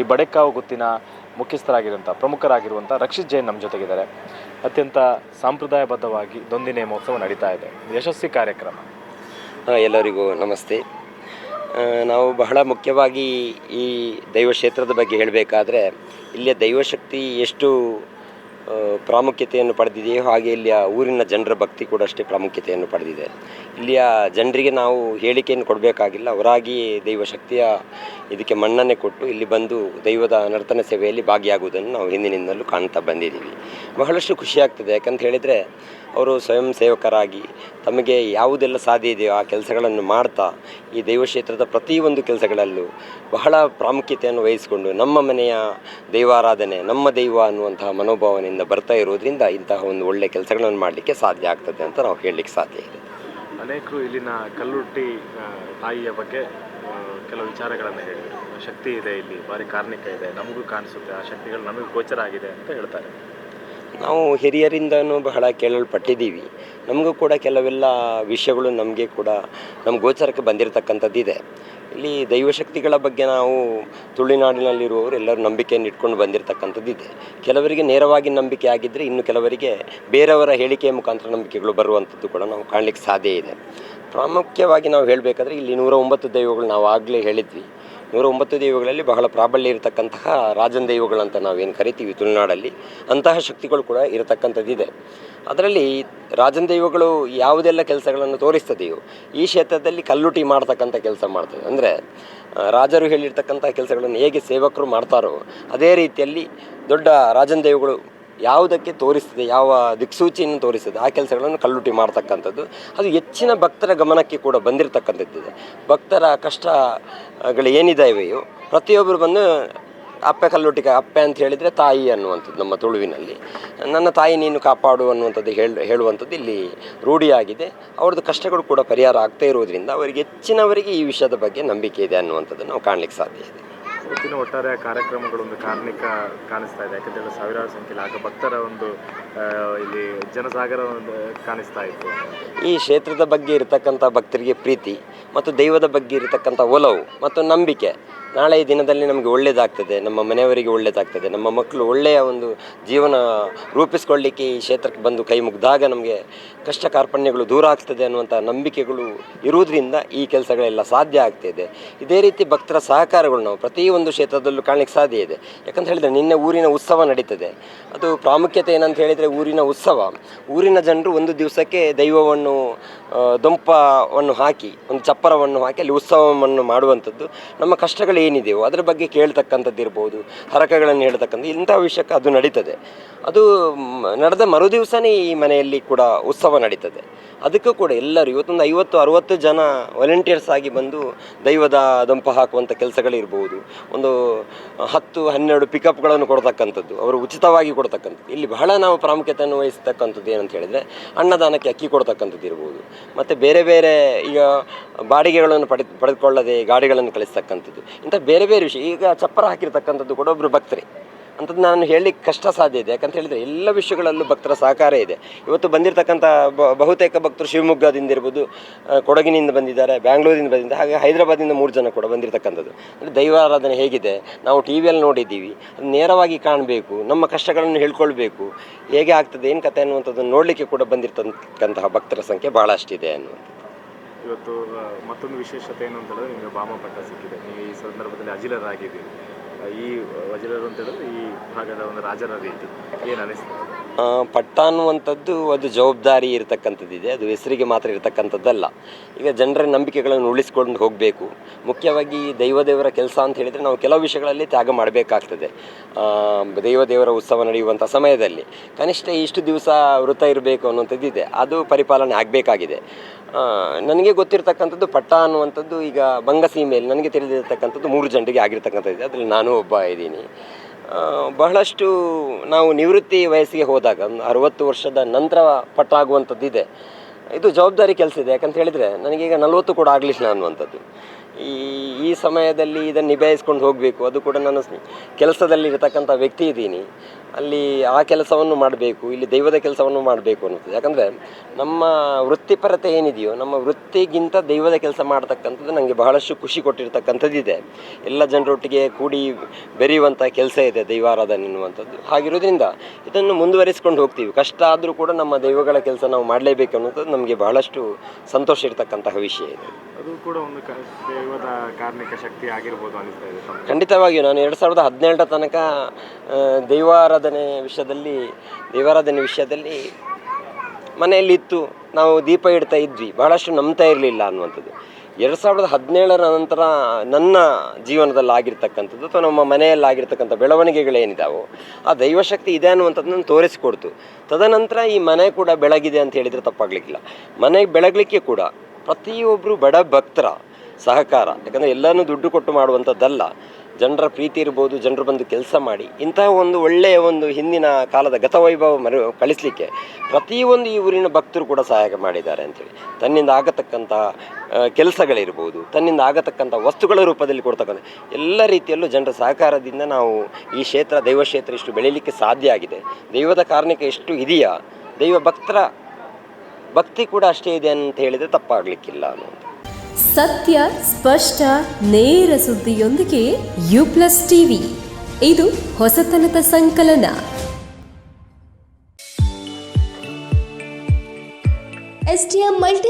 ಈ ಬಡೆಕಾವು ಗುತ್ತಿನ ಮುಖ್ಯಸ್ಥರಾಗಿರುವಂಥ ಪ್ರಮುಖರಾಗಿರುವಂಥ ರಕ್ಷಿತ್ ಜೈನ್ ನಮ್ಮ ಜೊತೆಗಿದ್ದಾರೆ. ಅತ್ಯಂತ ಸಾಂಪ್ರದಾಯಬದ್ಧವಾಗಿ ದೊಂದಿನೇ ಮಹೋತ್ಸವ ನಡೀತಾ ಇದೆ. ಯಶಸ್ವಿ ಕಾರ್ಯಕ್ರಮ. ಎಲ್ಲರಿಗೂ ನಮಸ್ತೆ. ನಾವು ಬಹಳ ಮುಖ್ಯವಾಗಿ ಈ ದೈವ ಕ್ಷೇತ್ರದ ಬಗ್ಗೆ ಹೇಳಬೇಕಾದ್ರೆ, ಇಲ್ಲಿಯ ದೈವಶಕ್ತಿ ಎಷ್ಟು ಪ್ರಾಮುಖ್ಯತೆಯನ್ನು ಪಡೆದಿದೆಯೋ ಹಾಗೆ ಇಲ್ಲಿಯ ಊರಿನ ಜನರ ಭಕ್ತಿ ಕೂಡ ಅಷ್ಟೇ ಪ್ರಾಮುಖ್ಯತೆಯನ್ನು ಪಡೆದಿದೆ. ಇಲ್ಲಿಯ ಜನರಿಗೆ ನಾವು ಹೇಳಿಕೆಯನ್ನು ಕೊಡಬೇಕಾಗಿಲ್ಲ. ಅವರಾಗಿ ದೈವಶಕ್ತಿಯ ಇದಕ್ಕೆ ಮಣ್ಣನ್ನೇ ಕೊಟ್ಟು ಇಲ್ಲಿ ಬಂದು ದೈವದ ನರ್ತನ ಸೇವೆಯಲ್ಲಿ ಭಾಗಿಯಾಗುವುದನ್ನು ನಾವು ಹಿಂದಿನಿಂದಲೂ ಕಾಣ್ತಾ ಬಂದಿದ್ದೀವಿ. ಬಹಳಷ್ಟು ಖುಷಿಯಾಗ್ತದೆ ಯಾಕಂತ ಹೇಳಿದರೆ ಅವರು ಸ್ವಯಂ ಸೇವಕರಾಗಿ ತಮಗೆ ಯಾವುದೆಲ್ಲ ಸಾಧ್ಯ ಇದೆಯೋ ಆ ಕೆಲಸಗಳನ್ನು ಮಾಡ್ತಾ ಈ ದೈವ ಕ್ಷೇತ್ರದ ಪ್ರತಿಯೊಂದು ಕೆಲಸಗಳಲ್ಲೂ ಬಹಳ ಪ್ರಾಮುಖ್ಯತೆಯನ್ನು ವಹಿಸಿಕೊಂಡು ನಮ್ಮ ಮನೆಯ ದೈವಾರಾಧನೆ, ನಮ್ಮ ದೈವ ಅನ್ನುವಂತಹ ಮನೋಭಾವನೆಯಿಂದ ಬರ್ತಾ ಇರೋದ್ರಿಂದ ಇಂತಹ ಒಂದು ಒಳ್ಳೆಯ ಕೆಲಸಗಳನ್ನು ಮಾಡಲಿಕ್ಕೆ ಸಾಧ್ಯ ಆಗ್ತದೆ ಅಂತ ನಾವು ಹೇಳಲಿಕ್ಕೆ ಸಾಧ್ಯ ಇದೆ. ಅನೇಕರು ಇಲ್ಲಿನ ಕಲ್ಲುಟ್ಟಿ ತಾಯಿಯ ಬಗ್ಗೆ ಕೆಲವು ವಿಚಾರಗಳನ್ನು ಹೇಳಿದರು. ಶಕ್ತಿ ಇದೆ ಇಲ್ಲಿ, ಭಾರಿ ಕಾರ್ಣಿಕ ಇದೆ, ನಮಗೂ ಕಾಣಿಸುತ್ತೆ, ಆ ಶಕ್ತಿಗಳು ನಮಗೆ ಗೋಚರ ಆಗಿದೆ ಅಂತ ಹೇಳ್ತಾರೆ. ನಾವು ಹಿರಿಯರಿಂದನೂ ಬಹಳ ಕೇಳಲ್ಪಟ್ಟಿದ್ದೀವಿ. ನಮಗೂ ಕೂಡ ಕೆಲವೆಲ್ಲ ವಿಷಯಗಳು ನಮಗೆ ಕೂಡ ನಮ್ಮ ಗೋಚರಕ್ಕೆ ಬಂದಿರತಕ್ಕಂಥದ್ದಿದೆ. ಇಲ್ಲಿ ದೈವಶಕ್ತಿಗಳ ಬಗ್ಗೆ ನಾವು ತುಳುನಾಡಿನಲ್ಲಿರುವವರು ಎಲ್ಲರೂ ನಂಬಿಕೆಯನ್ನು ಇಟ್ಕೊಂಡು ಬಂದಿರತಕ್ಕಂಥದ್ದಿದೆ. ಕೆಲವರಿಗೆ ನೇರವಾಗಿ ನಂಬಿಕೆ ಆಗಿದ್ದರೆ ಇನ್ನು ಕೆಲವರಿಗೆ ಬೇರೆಯವರ ಹೇಳಿಕೆಯ ಮುಖಾಂತರ ನಂಬಿಕೆಗಳು ಬರುವಂಥದ್ದು ಕೂಡ ನಾವು ಕಾಣಲಿಕ್ಕೆ ಸಾಧ್ಯ ಇದೆ. ಪ್ರಾಮುಖ್ಯವಾಗಿ ನಾವು ಹೇಳಬೇಕಾದ್ರೆ ಇಲ್ಲಿ ನೂರ ಒಂಬತ್ತು ದೈವಗಳು ನಾವು ಆಗಲೇ ಹೇಳಿದ್ವಿ. ನೂರ ಒಂಬತ್ತು ದೈವಗಳಲ್ಲಿ ಬಹಳ ಪ್ರಾಬಲ್ಯ ಇರತಕ್ಕಂತಹ ರಾಜನ್ ದೈವಗಳಂತ ನಾವೇನು ಕರಿತೀವಿ ತುಳುನಾಡಲ್ಲಿ, ಅಂತಹ ಶಕ್ತಿಗಳು ಕೂಡ ಇರತಕ್ಕಂಥದ್ದಿದೆ. ಅದರಲ್ಲಿ ರಾಜನ್ ದೈವಗಳು ಯಾವುದೆಲ್ಲ ಕೆಲಸಗಳನ್ನು ತೋರಿಸ್ತದೆಯೋ, ಈ ಕ್ಷೇತ್ರದಲ್ಲಿ ಕಲ್ಲುಟಿ ಮಾಡ್ತಕ್ಕಂಥ ಕೆಲಸ ಮಾಡ್ತದೆ. ಅಂದರೆ ರಾಜರು ಹೇಳಿರ್ತಕ್ಕಂಥ ಕೆಲಸಗಳನ್ನು ಹೇಗೆ ಸೇವಕರು ಮಾಡ್ತಾರೋ, ಅದೇ ರೀತಿಯಲ್ಲಿ ದೊಡ್ಡ ರಾಜನ್ ದೈವಗಳು ಯಾವುದಕ್ಕೆ ತೋರಿಸ್ತದೆ, ಯಾವ ದಿಕ್ಸೂಚಿಯನ್ನು ತೋರಿಸ್ತದೆ, ಆ ಕೆಲಸಗಳನ್ನು ಕಲ್ಲುಟಿ ಮಾಡ್ತಕ್ಕಂಥದ್ದು. ಅದು ಹೆಚ್ಚಿನ ಭಕ್ತರ ಗಮನಕ್ಕೆ ಕೂಡ ಬಂದಿರತಕ್ಕಂಥದ್ದಿದೆ. ಭಕ್ತರ ಕಷ್ಟಗಳು ಏನಿದಾವೆಯೋ ಪ್ರತಿಯೊಬ್ಬರು ಬಂದು ಅಪ್ಪೆ ಕಲ್ಲುಟಿಕ ಅಪ್ಪೆ ಅಂತ ಹೇಳಿದರೆ ತಾಯಿ ಅನ್ನುವಂಥದ್ದು ನಮ್ಮ ತುಳುವಿನಲ್ಲಿ. ನನ್ನ ತಾಯಿ ನೀನು ಕಾಪಾಡು ಅನ್ನುವಂಥದ್ದು ಹೇಳಿ, ಹೇಳುವಂಥದ್ದು ಇಲ್ಲಿ ರೂಢಿಯಾಗಿದೆ. ಅವ್ರದ್ದು ಕಷ್ಟಗಳು ಕೂಡ ಪರಿಹಾರ ಆಗ್ತಾ ಇರೋದ್ರಿಂದ ಅವರಿಗೆ ಹೆಚ್ಚಿನವರಿಗೆ ಈ ವಿಷಯದ ಬಗ್ಗೆ ನಂಬಿಕೆ ಇದೆ ಅನ್ನುವಂಥದ್ದು ನಾವು ಕಾಣಲಿಕ್ಕೆ ಸಾಧ್ಯ ಇದೆ. ಇವತ್ತಿನ ಒಟ್ಟಾರೆ ಕಾರ್ಯಕ್ರಮಗಳು ಒಂದು ಕಾರ್ಮಿಕ ಕಾಣಿಸ್ತಾ ಇದೆ. ಯಾಕಂತೇಳಿ ಸಾವಿರಾರು ಸಂಖ್ಯೆಯಲ್ಲಿ ಆಗ ಭಕ್ತರ ಒಂದು ಇಲ್ಲಿ ಜನಸಾಗರ ಒಂದು ಕಾಣಿಸ್ತಾ ಇತ್ತು. ಈ ಕ್ಷೇತ್ರದ ಬಗ್ಗೆ ಇರತಕ್ಕಂಥ ಭಕ್ತರಿಗೆ ಪ್ರೀತಿ ಮತ್ತು ದೈವದ ಬಗ್ಗೆ ಇರತಕ್ಕಂಥ ಒಲವು ಮತ್ತು ನಂಬಿಕೆ ನಾಳೆ ಈ ದಿನದಲ್ಲಿ ನಮಗೆ ಒಳ್ಳೆಯದಾಗ್ತದೆ ನಮ್ಮ ಮನೆಯವರಿಗೆ ಒಳ್ಳೆಯದಾಗ್ತದೆ ನಮ್ಮ ಮಕ್ಕಳು ಒಳ್ಳೆಯ ಒಂದು ಜೀವನ ರೂಪಿಸ್ಕೊಳ್ಳಿಕ್ಕೆ ಈ ಕ್ಷೇತ್ರಕ್ಕೆ ಬಂದು ಕೈ ಮುಗ್ದಾಗ ನಮಗೆ ಕಷ್ಟ ಕಾರ್ಪಣ್ಯಗಳು ದೂರ ಆಗ್ತದೆ ಅನ್ನುವಂಥ ನಂಬಿಕೆಗಳು ಇರುವುದರಿಂದ ಈ ಕೆಲಸಗಳೆಲ್ಲ ಸಾಧ್ಯ ಆಗ್ತಿದೆ. ಇದೇ ರೀತಿ ಭಕ್ತರ ಸಹಕಾರಗಳು ನಾವು ಪ್ರತಿಯೊಂದು ಕ್ಷೇತ್ರದಲ್ಲೂ ಕಾಣಲಿಕ್ಕೆ ಸಾಧ್ಯ ಇದೆ. ಯಾಕಂತ ಹೇಳಿದರೆ ನಿನ್ನೆ ಊರಿನ ಉತ್ಸವ ನಡೀತದೆ. ಅದು ಪ್ರಾಮುಖ್ಯತೆ ಏನಂತ ಹೇಳಿದರೆ ಊರಿನ ಉತ್ಸವ. ಊರಿನ ಜನರು ಒಂದು ದಿವಸಕ್ಕೆ ದೈವವನ್ನು ದೊಂಪವನ್ನು ಹಾಕಿ, ಒಂದು ಚಪ್ಪರವನ್ನು ಹಾಕಿ ಅಲ್ಲಿ ಉತ್ಸವವನ್ನು ಮಾಡುವಂಥದ್ದು. ನಮ್ಮ ಕಷ್ಟಗಳು ಏನಿದೆಯೋ, ಅದರ ಬಗ್ಗೆ ಕೇಳ್ತಕ್ಕಂಥದ್ದು ಇರ್ಬೋದು ಹರಕಗಳನ್ನು ಹೇಳ್ತಕ್ಕಂಥ ಇಂಥ ವಿಷಯಕ್ಕೆ ಅದು ನಡೀತದೆ. ಅದು ನಡೆದ ಮರುದಿವಸನೇ ಈ ಮನೆಯಲ್ಲಿ ಕೂಡ ಉತ್ಸವ ನಡೀತದೆ. ಅದಕ್ಕೂ ಕೂಡ ಎಲ್ಲರೂ ಇವತ್ತೊಂದು ಐವತ್ತು, ಅರುವತ್ತು ಜನ ವಾಲಂಟಿಯರ್ಸ್ ಆಗಿ ಬಂದು ದೈವದ ದೊಂಪ ಹಾಕುವಂಥ ಕೆಲಸಗಳಿರ್ಬೋದು. ಒಂದು ಹತ್ತು, ಹನ್ನೆರಡು ಪಿಕಪ್ಗಳನ್ನು ಕೊಡ್ತಕ್ಕಂಥದ್ದು, ಅವರು ಉಚಿತವಾಗಿ ಕೊಡ್ತಕ್ಕಂಥದ್ದು. ಇಲ್ಲಿ ಬಹಳ ನಾವು ಪ್ರಾಮುಖ್ಯತೆಯನ್ನು ವಹಿಸ್ತಕ್ಕಂಥದ್ದು ಏನಂತ ಹೇಳಿದರೆ ಅನ್ನದಾನಕ್ಕೆ ಅಕ್ಕಿ ಕೊಡ್ತಕ್ಕಂಥದ್ದು ಇರ್ಬೋದು. ಮತ್ತು ಬೇರೆ ಬೇರೆ ಈಗ ಬಾಡಿಗೆಗಳನ್ನು ಪಡೆ, ಪಡೆದುಕೊಳ್ಳದೆ ಗಾಡಿಗಳನ್ನು ಕಳಿಸ್ತಕ್ಕಂಥದ್ದು. ಇಂಥ ಬೇರೆ ಬೇರೆ ವಿಷಯ, ಈಗ ಚಪ್ಪರ ಹಾಕಿರ್ತಕ್ಕಂಥದ್ದು ಕೂಡ ಒಬ್ಬರು ಭಕ್ತರೇ. ಅಂಥದ್ದು ನಾನು ಹೇಳಲಿಕ್ಕೆ ಕಷ್ಟ ಸಾಧ್ಯ ಇದೆ. ಯಾಕಂತ ಹೇಳಿದರೆ ಎಲ್ಲ ವಿಷಯಗಳಲ್ಲೂ ಭಕ್ತರ ಸಹಕಾರ ಇದೆ. ಇವತ್ತು ಬಂದಿರತಕ್ಕಂಥ ಬಹುತೇಕ ಭಕ್ತರು ಶಿವಮೊಗ್ಗದಿಂದ ಇರ್ಬೋದು ಕೊಡಗಿನಿಂದ ಬಂದಿದ್ದಾರೆ, ಬ್ಯಾಂಗ್ಳೂರಿಂದ ಬಂದಿದ್ದಾರೆ, ಹಾಗೆ ಹೈದರಾಬಾದಿಂದ ಮೂರು ಜನ ಕೂಡ ಬಂದಿರತಕ್ಕಂಥದ್ದು. ಅಂದರೆ ದೈವಾರಾಧನೆ ಹೇಗಿದೆ? ನಾವು ಟಿ ವಿಯಲ್ಲಿ ನೋಡಿದ್ದೀವಿ. ಅದು ನೇರವಾಗಿ ಕಾಣಬೇಕು, ನಮ್ಮ ಕಷ್ಟಗಳನ್ನು ಹೇಳ್ಕೊಳ್ಬೇಕು. ಹೇಗೆ ಆಗ್ತದೆ, ಏನು ಕತೆ ಅನ್ನುವಂಥದ್ದನ್ನು ನೋಡಲಿಕ್ಕೆ ಕೂಡ ಬಂದಿರತಕ್ಕಂತಹ ಭಕ್ತರ ಸಂಖ್ಯೆ ಭಾಳಷ್ಟಿದೆ ಅನ್ನುವಂಥದ್ದು. ಇವತ್ತು ಮತ್ತೊಂದು ವಿಶೇಷತೆ ಏನು ಅಂತ ಹೇಳಿದ್ರೆ ನಿಮಗೆ ಬಾಮಪಟ್ಟ ಸಿಕ್ಕಿದೆ. ನೀವು ಈ ಸಂದರ್ಭದಲ್ಲಿ ಅಜಿಲರಾಗಿದ್ದೀರಿ. ಈ ವಜ್ರರು ಅಂತ ಹೇಳಿದ್ರೆ ಈ ಭಾಗದ ಒಂದು ರಾಜರ ರೀತಿ ಏನು ಅನಿಸ್ತದೆ ಪಟ್ಟ ಅನ್ನುವಂಥದ್ದು ಅದು ಜವಾಬ್ದಾರಿ ಇರತಕ್ಕಂಥದ್ದಿದೆ. ಅದು ಹೆಸರಿಗೆ ಮಾತ್ರ ಇರತಕ್ಕಂಥದ್ದಲ್ಲ. ಈಗ ಜನರ ನಂಬಿಕೆಗಳನ್ನು ಉಳಿಸ್ಕೊಂಡು ಹೋಗಬೇಕು. ಮುಖ್ಯವಾಗಿ ದೈವದೇವರ ಕೆಲಸ ಅಂತ ಹೇಳಿದರೆ ನಾವು ಕೆಲವು ವಿಷಯಗಳಲ್ಲಿ ತ್ಯಾಗ ಮಾಡಬೇಕಾಗ್ತದೆ. ದೈವದೇವರ ದೈವ ದೇವರ ಉತ್ಸವ ನಡೆಯುವಂಥ ಸಮಯದಲ್ಲಿ. ಕನಿಷ್ಠ ಇಷ್ಟು ದಿವಸ ವೃತ್ತ ಇರಬೇಕು ಅನ್ನುವಂಥದ್ದಿದೆ. ಅದು ಪರಿಪಾಲನೆ ಆಗಬೇಕಾಗಿದೆ. ನನಗೆ ಗೊತ್ತಿರತಕ್ಕಂಥದ್ದು ಪಟ್ಟ ಅನ್ನುವಂಥದ್ದು ಈಗ ಬಂಗಸೀಮೆಯಲ್ಲಿ ನನಗೆ ತಿಳಿದಿರತಕ್ಕಂಥದ್ದು ಮೂರು ಜನರಿಗೆ ಆಗಿರ್ತಕ್ಕಂಥದ್ದು ಅದರಲ್ಲಿ ನಾನು ಒಬ್ಬ ಇದ್ದೀನಿ. ಬಹಳಷ್ಟು ನಾವು ನಿವೃತ್ತಿ ವಯಸ್ಸಿಗೆ ಹೋದಾಗ, ಒಂದು ಅರುವತ್ತು ವರ್ಷದ ನಂತರ ಪಟ್ಟಾಗುವಂಥದ್ದಿದೆ. ಇದು ಜವಾಬ್ದಾರಿ ಕೆಲಸ ಇದೆ. ಯಾಕಂತ ಹೇಳಿದರೆ, ನನಗೀಗ ನಲವತ್ತು ಕೂಡ ಆಗಲಿಲ್ಲ ಅನ್ನುವಂಥದ್ದು ಈ ಈ ಸಮಯದಲ್ಲಿ ಇದನ್ನು ನಿಭಾಯಿಸ್ಕೊಂಡು ಹೋಗಬೇಕು. ಅದು ಕೂಡ ನಾನು ಕೆಲಸದಲ್ಲಿ ಇರತಕ್ಕಂಥ ವ್ಯಕ್ತಿ ಇದ್ದೀನಿ. ಅಲ್ಲಿ ಆ ಕೆಲಸವನ್ನು ಮಾಡಬೇಕು, ಇಲ್ಲಿ ದೈವದ ಕೆಲಸವನ್ನು ಮಾಡಬೇಕು ಅನ್ನೋದು ಯಾಕಂದರೆ ನಮ್ಮ ವೃತ್ತಿಪರತೆ ಏನಿದೆಯೋ, ನಮ್ಮ ವೃತ್ತಿಗಿಂತ ದೈವದ ಕೆಲಸ ಮಾಡತಕ್ಕಂಥದ್ದು ನನಗೆ ಬಹಳಷ್ಟು ಖುಷಿ ಕೊಟ್ಟಿರ್ತಕ್ಕಂಥದ್ದಿದೆ. ಎಲ್ಲ ಜನರೊಟ್ಟಿಗೆ ಕೂಡಿ ಬೆರೆಯುವಂಥ ಕೆಲಸ ಇದೆ ದೈವಾರಾಧನೆ ಎನ್ನುವಂಥದ್ದು. ಹಾಗಿರೋದ್ರಿಂದ ಇದನ್ನು ಮುಂದುವರಿಸ್ಕೊಂಡು ಹೋಗ್ತೀವಿ. ಕಷ್ಟ ಆದರೂ ಕೂಡ ನಮ್ಮ ದೈವಗಳ ಕೆಲಸ ನಾವು ಮಾಡಲೇಬೇಕು ಅನ್ನೋದು ನಮಗೆ ಬಹಳಷ್ಟು ಸಂತೋಷ ಇರತಕ್ಕಂತಹ ವಿಷಯ ಇದೆ. ಅದು ಕೂಡ ಒಂದು ದೈವದ ಕಾರ್ಮಿಕ ಶಕ್ತಿ ಆಗಿರ್ಬೋದು ಅನಿಸ್ತಾ ಇದೆ ಖಂಡಿತವಾಗಿಯೂ ನಾನು ಎರಡು ಸಾವಿರದ ಹದಿನೇಳರ ತನಕ ದೈವಾರಾಧನೆ ವಿಷಯದಲ್ಲಿ ದೈವಾರಾಧನೆ ವಿಷಯದಲ್ಲಿ ಮನೆಯಲ್ಲಿ ಇತ್ತು ನಾವು ದೀಪ ಇಡ್ತಾ ಇದ್ವಿ. ಬಹಳಷ್ಟು ನಂಬ್ತಾ ಇರಲಿಲ್ಲ ಅನ್ನುವಂಥದ್ದು. ಎರಡು ಸಾವಿರದ ಹದಿನೇಳರ ನಂತರ ನನ್ನ ಜೀವನದಲ್ಲಿ ಆಗಿರ್ತಕ್ಕಂಥದ್ದು ಅಥವಾ ನಮ್ಮ ಮನೆಯಲ್ಲಿ ಆಗಿರ್ತಕ್ಕಂಥ ಆ ದೈವಶಕ್ತಿ ಇದೆ ಅನ್ನುವಂಥದ್ದನ್ನು ತೋರಿಸಿಕೊಡ್ತು. ತದನಂತರ ಈ ಮನೆ ಕೂಡ ಬೆಳಗಿದೆ ಅಂತ ಹೇಳಿದರೆ ತಪ್ಪಾಗಲಿಕ್ಕಿಲ್ಲ. ಮನೆ ಬೆಳಗಲಿಕ್ಕೆ ಕೂಡ ಪ್ರತಿಯೊಬ್ಬರು ಬಡ ಭಕ್ತರ ಸಹಕಾರ. ಯಾಕಂದರೆ ಎಲ್ಲನೂ ದುಡ್ಡು ಕೊಟ್ಟು ಮಾಡುವಂಥದ್ದಲ್ಲ. ಜನರ ಪ್ರೀತಿ ಇರ್ಬೋದು, ಜನರು ಬಂದು ಕೆಲಸ ಮಾಡಿ. ಇಂತಹ ಒಂದು ಒಳ್ಳೆಯ ಒಂದು ಹಿಂದಿನ ಕಾಲದ ಗತವೈಭವ ಮರು, ಕಳಿಸಲಿಕ್ಕೆ ಪ್ರತಿಯೊಂದು ಈ ಊರಿನ ಭಕ್ತರು ಕೂಡ ಸಹಾಯ ಮಾಡಿದ್ದಾರೆ ಅಂತೇಳಿ. ತನ್ನಿಂದ ಆಗತಕ್ಕಂಥ ಕೆಲಸಗಳಿರ್ಬೋದು, ತನ್ನಿಂದ ಆಗತಕ್ಕಂಥ ವಸ್ತುಗಳ ರೂಪದಲ್ಲಿ ಕೊಡ್ತಕ್ಕಂಥ ಎಲ್ಲ ರೀತಿಯಲ್ಲೂ ಜನರ ಸಹಕಾರದಿಂದ ನಾವು ಈ ಕ್ಷೇತ್ರ ದೈವ ಕ್ಷೇತ್ರ ಇಷ್ಟು ಬೆಳೀಲಿಕ್ಕೆ ಸಾಧ್ಯ ಆಗಿದೆ. ದೈವದ ಕಾರಣಕ್ಕೆ ಎಷ್ಟು ಇದೆಯಾ? ದೈವ ಭಕ್ತರ ಭಕ್ತಿ ಕೂಡ ಅಷ್ಟೇ ಇದೆ ಅಂತ ಹೇಳಿದರೆ ತಪ್ಪಾಗ್ಲಿಕ್ಕಿಲ್ಲ ಸತ್ಯ, ಸ್ಪಷ್ಟ, ನೇರ ಸುದ್ದಿಯೊಂದಿಗೆ ಯು ಪ್ಲಸ್ ಟಿವಿ. ಇದು ಹೊಸತನದ ಸಂಕಲನ. STM multi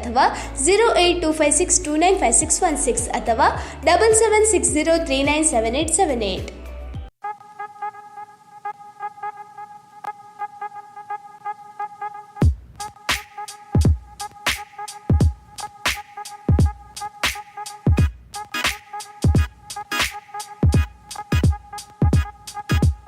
ಅಥವಾ zero eight two five six two nine five six one six ಅಥವಾ double seven six zero three nine seven eight seven eight